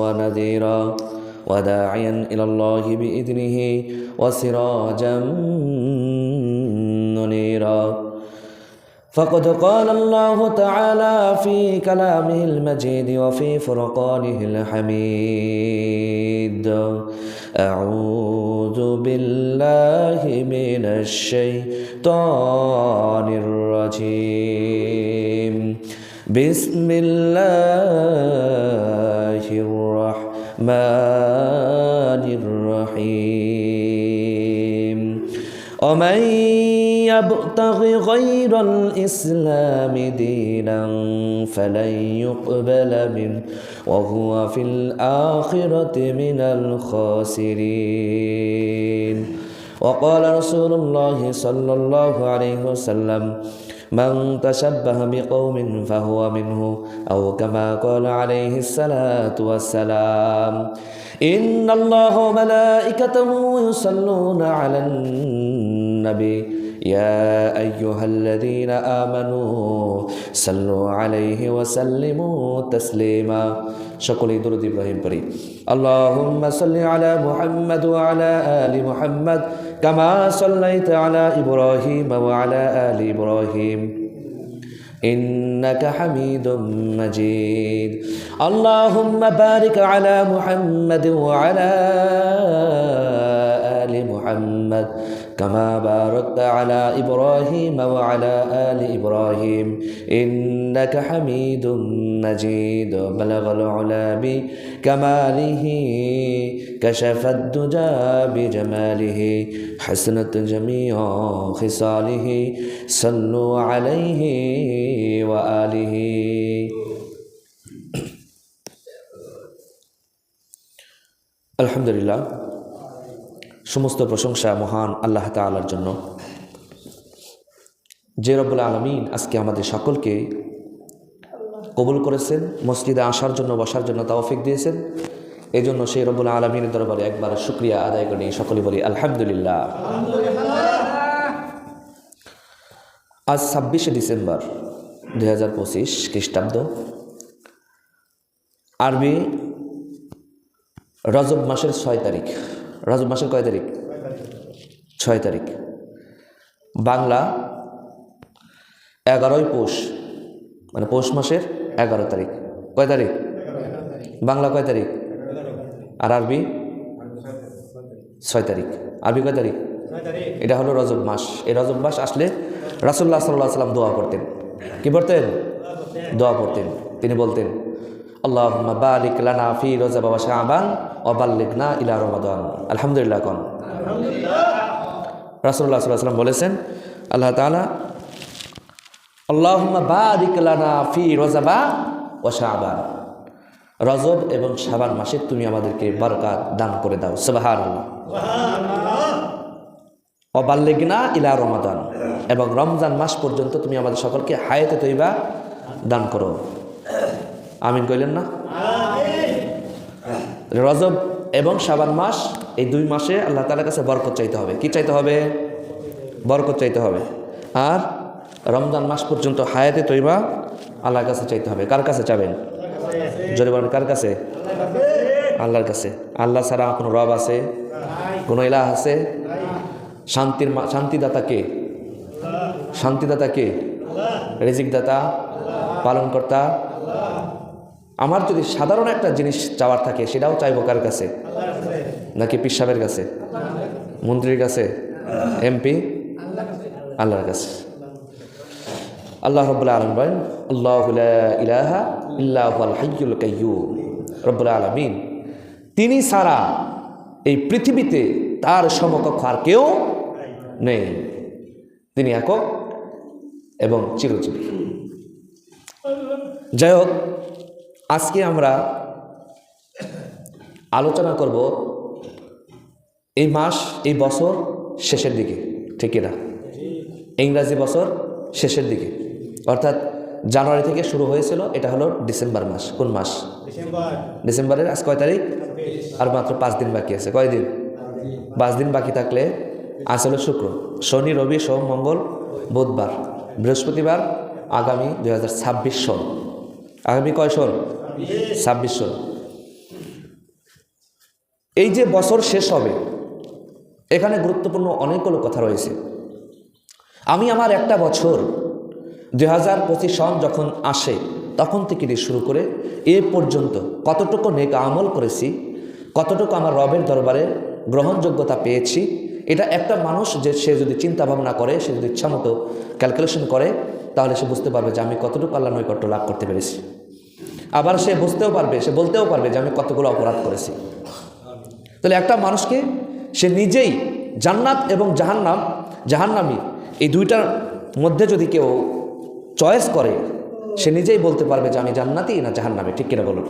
ونذيرا وداعيا إلى الله بإذنه وسراجا منيرا فقد قال الله تعالى في كلامه المجيد وفي فرقانه الحميد أعوذ بالله من الشيطان الرجيم بسم الله الرحمن الرحيم. ومن يبتغ غير الإسلام دينا فلن يقبل منه وهو في الآخرة من الخاسرين. وقال رسول الله صلى الله عليه وسلم من تشبه بقوم فهو منه أو كما قال عليه الصلاة والسلام إن الله وملائكته يصلون على النبي يا أيها الذين آمنوا صلوا عليه وسلموا تسليما. شكرا درود إبراهيم بري. اللهم صل على محمد وعلى آل محمد كما صليت على إبراهيم وعلى آل إبراهيم. إنك حميد مجيد. اللهم بارك على محمد وعلى محمد كما باركت على إبراهيم وعلى آل إبراهيم إنك حميد مجيد. بلغ العلا بكماله كشف الدجى بجماله حسنت جميع خصاله صلوا عليه وآله. الحمد لله. সমস্ত প্রশংসা মহান আল্লাহ তালার জন্য। যে রব্বুল আলমিন আজকে আমাদের সকলকে কবুল করেছেন, মসজিদে আসার জন্য, বসার জন্য তাওফিক দিয়েছেন। এই জন্য সেই রব্বুল আলমীর দরবারে একবার শুক্রিয়া আদায় করে নিয়ে সকলে বলি আলহামদুলিল্লাহ। আজ ছাব্বিশে ডিসেম্বর দুই হাজার পঁচিশ খ্রিস্টাব্দ। আরবি রজব মাসের ছয় তারিখ। রজব মাসের কয় তারিখ? ছয় তারিখ। বাংলা এগারোই পৌষ মানে পৌষ মাসের এগারো তারিখ। কয় তারিখ? বাংলা কয় তারিখ? আর আরবি? ছয় তারিখ। আরবি কয় তারিখ? এটা হলো রজব মাস। এই রজব মাস আসলে রাসুল্লাহ সাল্লাহ সাল্লাম দোয়া করতেন। কি পড়তেন দোয়া করতেন। তিনি বলতেন আল্লাহ বারিক লানা ফি রোজা বাবা শাহবান অবাল্লিক না ইলা রমাদান। আলহামদুলিল্লাহ কন রাসুল্লাহ সাল্লাহ সাল্লাম বলেছেন, আল্লাহ তালা আল্লাহ বারিক লানা ফি রোজাবা ও শাহবান রজব এবং শাবান মাসে তুমি আমাদেরকে বরকাত দান করে দাও। সবাহার অবাল্লিক না ইলা রমাদান। এবং রমজান মাস পর্যন্ত তুমি আমাদের সকলকে হায়াতে তৈবা দান করো। আমিন কইলেন না? রজব এবং সাবান মাস, এই দুই মাসে আল্লাহ তালার কাছে বরকত চাইতে হবে। কি চাইতে হবে? বরকত চাইতে হবে। আর রমজান মাস পর্যন্ত হায়াতে তৈবা আল্লাহর কাছে চাইতে হবে। কার কাছে চাবেন? জোরে বলেন, কার কাছে? আল্লাহর কাছে। আল্লাহ ছাড়া কোনো রব আছে? কোনো ইলাহ আছে? শান্তির শান্তিদাতা কে? শান্তিদাতা কে? রেজিকদাতা? পালনকর্তা? আমার যদি সাধারণ একটা জিনিস চাওয়ার থাকে, সেটাও চাইব কার কাছে? নাকি পিসাবের কাছে? মন্ত্রীর কাছে? এমপি আল্লাহর কাছে। আল্লাহ রব্বুল্লা আলম বলেন, আল্লাহ ইলাহা ইল্লাহ হাইয়ুল রব্বুল আলমিন। তিনি সারা এই পৃথিবীতে তার সমকক্ষ আর কেউ নেই। তিনি একক এবং চিরচির যাই হোক আজকে আমরা আলোচনা করব এই মাস এই বছর শেষের দিকে ঠিক না? ইংরাজি বছর শেষের দিকে। অর্থাৎ জানুয়ারি থেকে শুরু হয়েছিল এটা হলো ডিসেম্বর মাস। কোন মাস? ডিসেম্বরের আজ কয় তারিখ? আর মাত্র পাঁচ দিন বাকি আছে। কয় দিন? পাঁচ দিন বাকি থাকলে আজ হলো শুক্র। শনি রবি সোম মঙ্গল বুধবার বৃহস্পতিবার আগামী দুই হাজার ছাব্বিশ সন আগামী কয় সন ছাব্বিশ সন এই যে বছর শেষ হবে, এখানে গুরুত্বপূর্ণ অনেকগুলো কথা রয়েছে। আমি আমার একটা বছর, দুই হাজার পঁচিশ সন যখন আসে, তখন থেকে দিয়ে শুরু করে এ পর্যন্ত কতটুকু নেক আমল করেছি, কতটুকু আমার রবের দরবারে গ্রহণযোগ্যতা পেয়েছি, এটা একটা মানুষ যে, সে যদি চিন্তা ভাবনা করে, সে যদি ইচ্ছামতো ক্যালকুলেশন করে, তাহলে সে বুঝতে পারবে যে আমি কতটুকু আল্লাহ নৈকট্য লাভ করতে পেরেছি। আবার সে বুঝতেও পারবে, সে বলতেও পারবে যে আমি কতগুলো অপরাধ করেছি। তাহলে একটা মানুষকে সে নিজেই জান্নাত এবং জাহান্নাম, জাহান্নামি, এই দুইটার মধ্যে যদি কেউ চয়েস করে, সে নিজেই বলতে পারবে যে আমি জান্নাতি না জাহান্নামি, ঠিক কিনা বলুন?